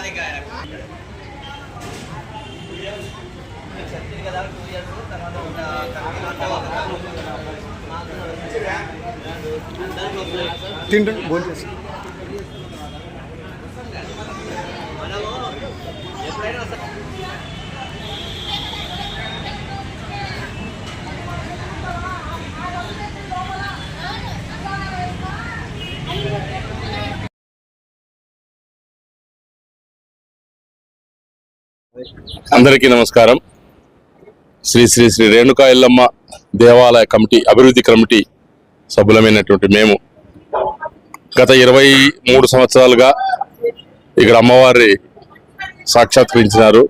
बनाने का है। तीन टन बोल అందరికీ నమస్కారం. శ్రీ శ్రీ శ్రీ రేణుకా ఎల్లమ్మ దేవాలయ కమిటీ అభివృద్ధి కమిటీ సభ్యులమైనటువంటి మేము గత ఇరవై మూడు సంవత్సరాలుగా ఇక్కడ అమ్మవారి సాక్షాత్కరించినారు.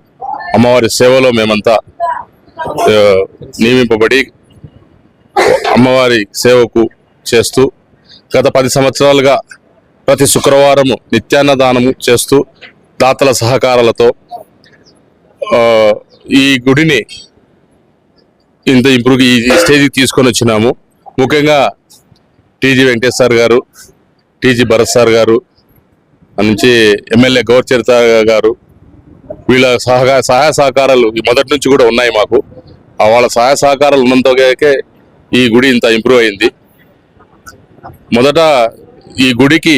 అమ్మవారి సేవలో మేమంతా నియమింపబడి అమ్మవారి సేవకు చేస్తూ గత పది సంవత్సరాలుగా ప్రతి శుక్రవారము నిత్యాన్నదానము చేస్తూ దాతల సహకారాలతో ఈ గుడిని ఇంత ఇంప్రూవ్ ఈ స్టేజ్కి తీసుకొని వచ్చినాము. ముఖ్యంగా టీజీ వెంకటేశ్వర్ గారు టీజీ భరత్ సార్ గారు నుంచి ఎమ్మెల్యే గౌరచరిత గారు వీళ్ళ సహకార సహాయ సహకారాలు ఈ మొదటి నుంచి కూడా ఉన్నాయి మాకు. వాళ్ళ సహాయ సహకారాలు ఉన్నంతకే ఈ గుడి ఇంత ఇంప్రూవ్ అయింది. మొదట ఈ గుడికి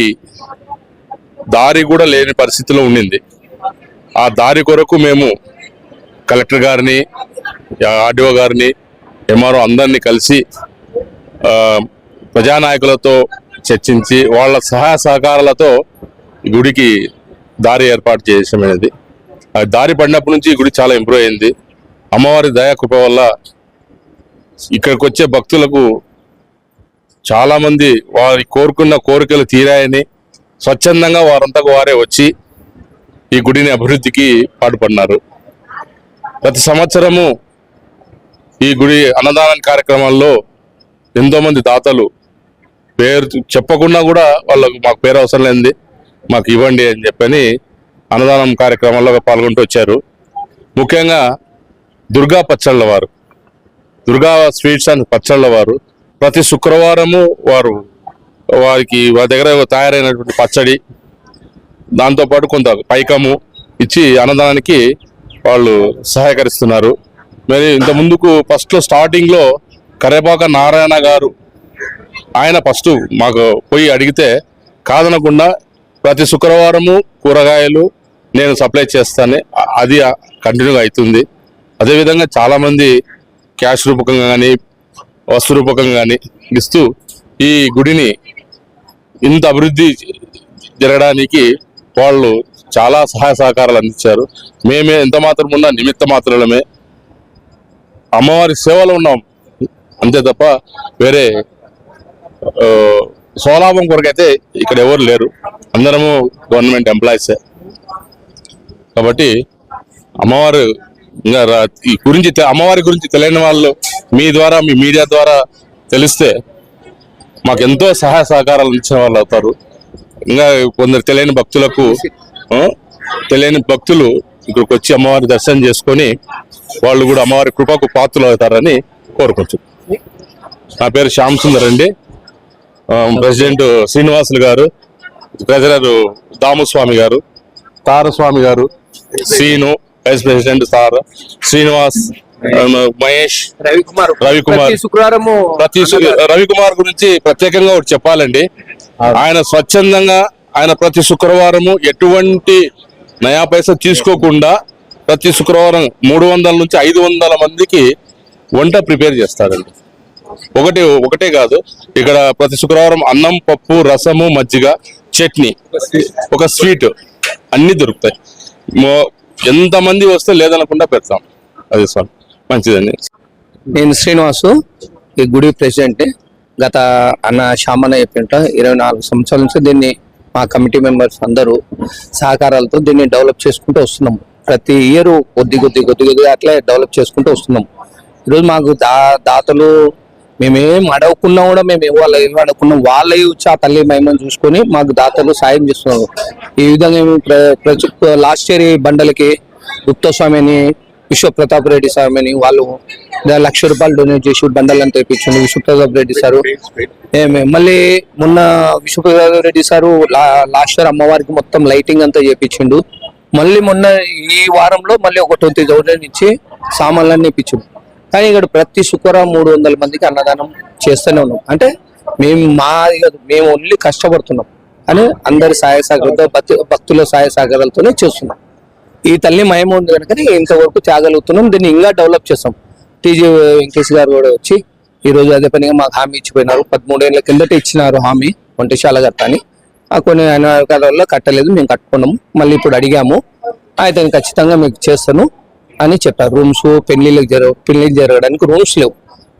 దారి కూడా లేని పరిస్థితిలో ఉండింది. ఆ దారి కొరకు మేము కలెక్టర్ గారిని ఆర్డీఓ గారిని ఎంఆర్ఓ అందరినీ కలిసి ప్రజానాయకులతో చర్చించి వాళ్ళ సహాయ సహకారాలతో గుడికి దారి ఏర్పాటు చేసేది ఆ దారి పడినప్పటి నుంచి గుడి చాలా ఇంప్రూవ్ అయింది. అమ్మవారి దయాకృప వల్ల ఇక్కడికి వచ్చే భక్తులకు చాలామంది వారి కోరుకున్న కోరికలు తీరాయని స్వచ్ఛందంగా వారంతకు వారే వచ్చి ఈ గుడిని అభివృద్ధికి పాటుపడినారు. ప్రతి సంవత్సరము ఈ గుడి అన్నదాన కార్యక్రమాల్లో ఎంతోమంది దాతలు పేరు చెప్పకుండా కూడా వాళ్ళకు మాకు పేరు అవసరం లేనిది మాకు ఇవ్వండి అని చెప్పని అన్నదానం కార్యక్రమాల్లో పాల్గొంటూ వచ్చారు. ముఖ్యంగా దుర్గా పచ్చళ్ళ వారు దుర్గా స్వీట్స్ అండ్ పచ్చళ్ళ వారు. ప్రతి శుక్రవారము వారు వారికి వారి దగ్గర తయారైనటువంటి పచ్చడి దాంతోపాటు కొంత పైకము ఇచ్చి అన్నదానానికి వాళ్ళు సహాయకరిస్తున్నారు మరి ఇంత ముందుకు ఫస్ట్ స్టార్టింగ్లో కరేపాక నారాయణ గారు ఆయన ఫస్ట్ మాకు పోయి అడిగితే కాదనకుండా ప్రతి శుక్రవారము కూరగాయలు నేను సప్లై చేస్తాను అది కంటిన్యూగా అవుతుంది అదేవిధంగా చాలామంది క్యాష్ రూపకంగా కానీ వస్తు రూపకంగా కానీ ఇస్తూ ఈ గుడిని ఇంత అభివృద్ధి జరగడానికి వాళ్ళు చాలా సహాయ సహకారాలు అందించారు. మేమే ఎంత మాత్రం ఉన్నా నిమిత్త మాత్రమే అమ్మవారి సేవలో ఉన్నాం. అంతే తప్ప వేరే ఆ, స్వలాభం కొరకైతే ఇక్కడ ఎవరు లేరు. అందరము గవర్నమెంట్ ఎంప్లాయీసే కాబట్టి అమ్మవారు ఇంకా రా- ఈ గురించి అమ్మవారి గురించి తెలియని వాళ్ళు మీ ద్వారా మీ మీడియా ద్వారా తెలిస్తే మాకు ఎంతో సహాయ సహకారాలు అందించిన వాళ్ళు అవుతారు. ఇంకా కొందరు తెలియని భక్తులకు తెలియని భక్తులు ఇక్కడికి వచ్చి అమ్మవారి దర్శనం చేసుకొని వాళ్ళు కూడా అమ్మవారి కృపకు పాత్రలు అవుతారని కోరుకుంటున్నాను నా పేరు శ్యామ్ సుందర్ అండి. ప్రెసిడెంట్ శ్రీనివాసులు గారు ట్రెజరర్ దాముస్వామి గారు తారస్వామి గారు శ్రీను వైస్ ప్రెసిడెంట్ తార శ్రీనివాస్ మహేష్ రవికుమార్. రవికుమార్. ప్రతి శుక్రవారము ప్రతి రవికుమార్ గురించి ప్రత్యేకంగా ఒకటి చెప్పాలండి. ఆయన స్వచ్ఛందంగా ఆయన ప్రతి శుక్రవారము ఎటువంటి నయా పైసా తీసుకోకుండా ప్రతి శుక్రవారం మూడు వందల నుంచి ఐదు వందల మందికి వంట ప్రిపేర్ చేస్తారండి. ఒకటి ఒకటే కాదు ఇక్కడ ప్రతి శుక్రవారం అన్నం పప్పు రసము మజ్జిగ చట్నీ ఒక స్వీట్ అన్నీ దొరుకుతాయి. ఎంతమంది వస్తే లేదనకుండా పెడతాం. అది సార్ మంచిదండి. నేను శ్రీనివాసు ఈ గుడి ప్రెసిడెంట్. గత అన్న శామన్న చెప్పింట ఇరవై నాలుగు సంవత్సరాల నుంచి దీన్ని మా కమిటీ మెంబర్స్ అందరూ సహకారాలతో దీన్ని డెవలప్ చేసుకుంటూ వస్తున్నాం. ప్రతి ఇయర్ కొద్ది కొద్ది కొద్ది కొద్దిగా అట్లా డెవలప్ చేసుకుంటూ వస్తున్నాం. ఈరోజు మాకు దా దాతలు మేమేం అడగకున్నా కూడా మేము ఇవ్వాలి ఏం అడగకున్నాం వాళ్ళే వచ్చి ఆ తల్లి మహిమను చూసుకొని మాకు దాతలు సాయం చేస్తున్నారు. ఈ విధంగా మేము ప్ర- లాస్ట్ ఇయర్ బండలకి గుప్తస్వామి అని విశ్వప్రతాప్ రెడ్డి సార్ అని వాళ్ళు దా- లక్ష రూపాయలు డొనేట్ చేసి బండలను తెప్పించండి విశ్వప్రతాప్ రెడ్డి సారు. ఏమే మళ్ళీ మొన్న విశ్వప్రతాప్ రెడ్డి సారు లా- లాస్ట్ ఇయర్ అమ్మవారికి మొత్తం లైటింగ్ అంతా చేపించిండు. మళ్ళీ మొన్న ఈ వారంలో మళ్ళీ ఒక ట్వంటీ థౌసండ్ ఇచ్చి సామాన్లన్నీ ఇప్పించిండు. కానీ ఇక్కడ ప్రతి శుక్రవారం మూడు వందల మందికి అన్నదానం చేస్తూనే ఉన్నాం. అంటే మేము మా మేము ఓన్లీ కష్టపడుతున్నాం. అని అందరి సహాయ సహకారంతో భక్తుల సహాయ సహకారాలతోనే చేస్తున్నాం. ఈ తల్లి మహిమ ఉంది కనుక ఇంతవరకు తేగలుగుతున్నాం దీన్ని ఇంకా డెవలప్ చేస్తాం. టీజీ వెంకటేష్ గారు కూడా వచ్చి ఈ రోజు అదే పనిగా మాకు హామీ ఇచ్చిపోయినారు. పదమూడేళ్ళ కిందట ఇచ్చినారు హామీ వంటశాల గట్ట ఆ కొన్ని అనివార్యాల వల్ల కట్టలేదు మేము కట్టుకున్నాము. మళ్ళీ ఇప్పుడు అడిగాము. అయితే నేను ఖచ్చితంగా మీకు చేస్తాను అని చెప్పారు. రూమ్స్ పెళ్ళిళ్ళకి జరగ పెళ్ళికి జరగడానికి రూమ్స్ లేవు.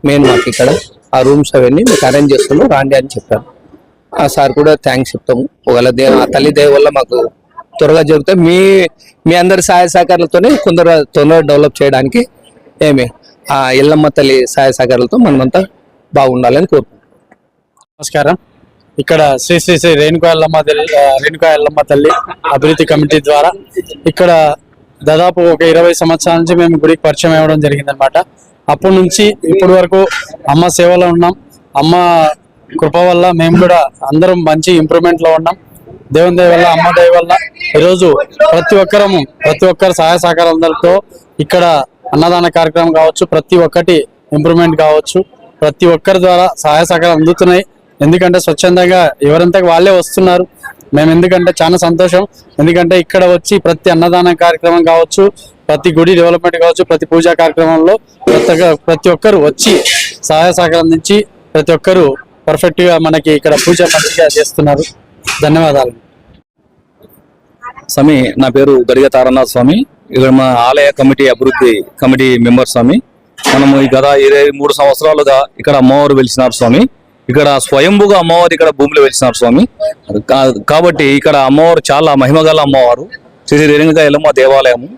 మెయిన్ మాకు ఇక్కడ. ఆ రూమ్స్ అవన్నీ మీకు అరేంజ్ చేస్తాను రాండి అని చెప్పారు. ఆ సార్ కూడా థ్యాంక్స్ చెప్తాము. ఒకవేళ దే ఆ తల్లి దయ వల్ల మాకు త్వరగా జరుగుతాయి. మీ మీ అందరి సహాయ సహకారాలతోనే కొందరు తొందరగా డెవలప్ చేయడానికి ఏమి ఆ ఎల్లమ్మ తల్లి సహాయ సహకారాలతో మనమంతా బాగుండాలని కోరుకుంటున్నాం. నమస్కారం. ఇక్కడ శ్రీ శ్రీ శ్రీ రేణుకా ఎల్లమ్మ తల్లి రేణుకా ఎల్లమ్మ తల్లి అభివృద్ధి కమిటీ ద్వారా ఇక్కడ దాదాపు ఒక ఇరవై సంవత్సరాల నుంచి మేము గుడికి పరిచయం అవ్వడం జరిగిందనమాట అప్పటి నుంచి ఇప్పటి వరకు అమ్మ సేవలో ఉన్నాం. అమ్మ కృప వల్ల మేము కూడా అందరం మంచి ఇంప్రూవ్మెంట్లో ఉన్నాం. దేవుని దయ వల్ల అమ్మ దయ వల్ల ఈరోజు ప్రతి ఒక్కరము ప్రతి ఒక్కరు సహాయ సహకారాలతో ఇక్కడ అన్నదాన కార్యక్రమం కావచ్చు ప్రతి ఒక్కటి ఇంప్రూవ్మెంట్ కావచ్చు. ప్రతి ఒక్కరి ద్వారా సహాయ సహకారాలు అందుతున్నాయి. ఎందుకంటే స్వచ్ఛందంగా ఎవరంతా వాళ్ళే వస్తున్నారు. మేము ఎందుకంటే చాలా సంతోషం. ఎందుకంటే ఇక్కడ వచ్చి ప్రతి అన్నదాన కార్యక్రమం కావచ్చు ప్రతి గుడి డెవలప్మెంట్ కావచ్చు ప్రతి పూజా కార్యక్రమంలో ప్రతి ప్రతి ఒక్కరు వచ్చి సహాయ సహకారం అందించి ప్రతి ఒక్కరు పర్ఫెక్ట్గా మనకి ఇక్కడ పూజ మంచిగా చేస్తున్నారు. ధన్యవాదాలు. స్వామి నా పేరు గడిగ తారనాథ్ స్వామి. ఇక్కడ మా ఆలయ కమిటీ అభివృద్ధి కమిటీ మెంబర్ స్వామి. మనము ఈ గత ఇరవై మూడు సంవత్సరాలుగా ఇక్కడ అమ్మవారు వెలిసినారు స్వామి. ఇక్కడ స్వయంభుగా అమ్మవారు ఇక్కడ భూమిలో వెలిసినారు స్వామి. కాబట్టి ఇక్కడ అమ్మవారు చాలా మహిమగల అమ్మవారు. శ్రీ రేణుగా ఎల్లమ్మ దేవాలయము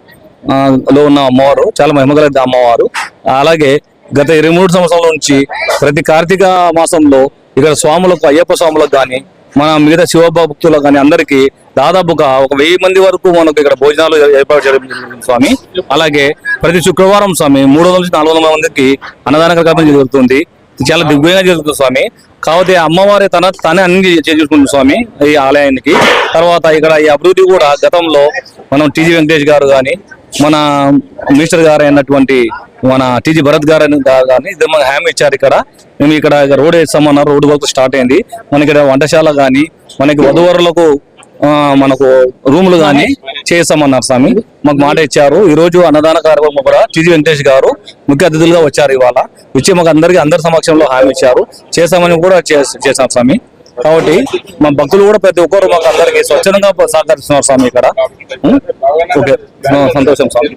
లో ఉన్న అమ్మవారు చాలా మహిమగల అమ్మవారు. అలాగే గత ఇరవై మూడు సంవత్సరాల నుంచి ప్రతి కార్తీక మాసంలో ఇక్కడ స్వాములకు అయ్యప్ప స్వాములకు కానీ మన మిగతా శివభక్తులకు కానీ అందరికీ దాదాపుగా ఒక వెయ్యి మంది వరకు మనకు ఇక్కడ భోజనాలు ఏర్పాటు చేయడం స్వామి. అలాగే ప్రతి శుక్రవారం స్వామి మూడు వందల నుంచి నాలుగు వందల మందికి అన్నదాన కార్యక్రమం జరుగుతుంది. చాలా దిగ్గుగా జరుగుతుంది స్వామి. కాకపోతే అమ్మవారి తన తనే అన్ని చేసుకుంటుంది స్వామి ఈ ఆలయానికి. తర్వాత ఇక్కడ ఈ అభివృద్ధి కూడా గతంలో మనం టీజీ వెంకటేష్ గారు కానీ మన మినిస్టర్ గారు అయినటువంటి మన టీజీ భరత్ గారు గారు కానీ ఇద్దరు మనకు హామీ ఇచ్చారు ఇక్కడ. మేము ఇక్కడ రోడ్ వేస్తామన్నారు రోడ్డు వర్క్ స్టార్ట్ అయింది. మనకి ఇక్కడ వంటశాల కానీ మనకి వధువరులకు మనకు రూములు కానీ చేస్తామన్నారు స్వామి. మాకు మాట ఇచ్చారు. ఈ రోజు అన్నదాన కార్యక్రమం కూడా టీజీ వెంకటేష్ గారు ముఖ్య అతిథులుగా వచ్చారు ఇవాళ. వచ్చి మాకు అందరికీ అందరి సమక్షంలో హామీ ఇచ్చారు. చేస్తామని కూడా చేశాం స్వామి. కాబట్టి మా భక్తులు కూడా ప్రతి ఒక్కరు మాకు అందరికి స్వచ్ఛందంగా సహకరిస్తున్నారు స్వామి ఇక్కడ. ఓకే. సంతోషం స్వామి.